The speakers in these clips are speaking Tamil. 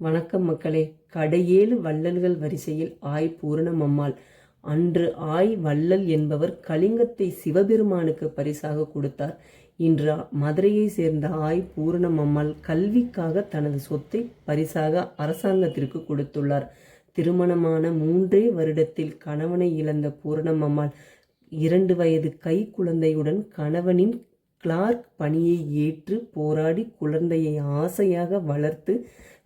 வணக்கம் மக்களே. கடையேழு வள்ளல்கள் வரிசையில் ஆய் பூரணமம்மாள். அன்று ஆய் வள்ளல் என்பவர் கலிங்கத்தை சிவபெருமானுக்கு பரிசாக கொடுத்தார். இன்று மதுரையை சேர்ந்த ஆய் பூரணமம்மாள் கல்விக்காக தனது சொத்தை பரிசாக அரசாங்கத்திற்கு கொடுத்துள்ளார். திருமணமான மூன்றே வருடத்தில் கணவனை இழந்த பூரணமம்மாள் இரண்டு வயது கை குழந்தையுடன் கணவனின் கிளார்க் பணியை ஏற்று போராடி குழந்தையை ஆசையாக வளர்த்து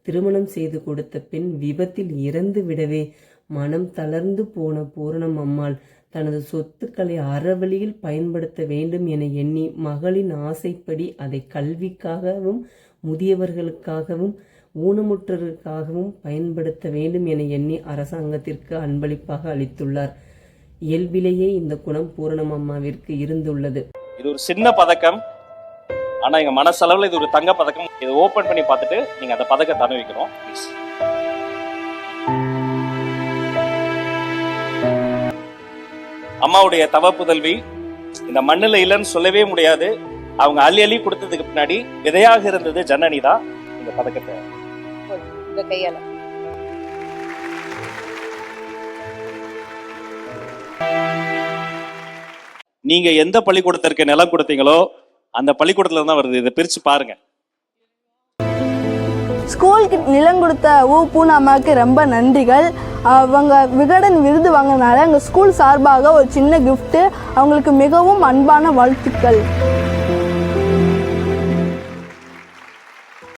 திருமணம் செய்து கொடுத்த பெண் விபத்தில் இறந்து விடவே மனம் தளர்ந்து போன பூரணம் அம்மாள் தனது சொத்துக்களை அறவழியில் பயன்படுத்த வேண்டும் என எண்ணி மகளின் ஆசைப்படி அதை கல்விக்காகவும் முதியவர்களுக்காகவும் ஊனமுற்றருக்காகவும் பயன்படுத்த வேண்டும் என எண்ணி அரசாங்கத்திற்கு அன்பளிப்பாக அளித்துள்ளார். இயல்பிலேயே இந்த குணம் பூரணம் அம்மாவிற்கு இருந்துள்ளது. இது ஒரு சின்ன பதக்கம். ஆனா எங்க மனசளவுல இது ஒரு தங்க பதக்கம். இதை ஓபன் பண்ணி பார்த்துட்டு நீங்க அந்த பதக்கத்தை அனுபவிக்கணும். ப்ளீஸ் அம்மாவுடைய தவ புதல்வி இந்த மண்ணுல இல்லைன்னு சொல்லவே முடியாது. அவங்க அள்ளி அள்ளி கொடுத்ததுக்கு பின்னாடி விதையாக இருந்தது ஜனனி தான் இந்த பதக்கத்தை. இந்த கையால. நீங்க எந்த பள்ளிக்கூடத்திற்கு நிலம் கொடுத்தீங்களோ அந்த பள்ளிக்கூடத்துல தான் வருது. இதை பிரிச்சு பாருங்க. ஸ்கூலுக்கு நிலம் கொடுத்த ஊ பூனா அம்மாவுக்கு ரொம்ப நன்றிகள். அவங்க விகடன் விருது வாங்கினால எங்கள் ஸ்கூல் சார்பாக ஒரு சின்ன கிஃப்ட்டு அவங்களுக்கு மிகவும் அன்பான வாழ்த்துக்கள்.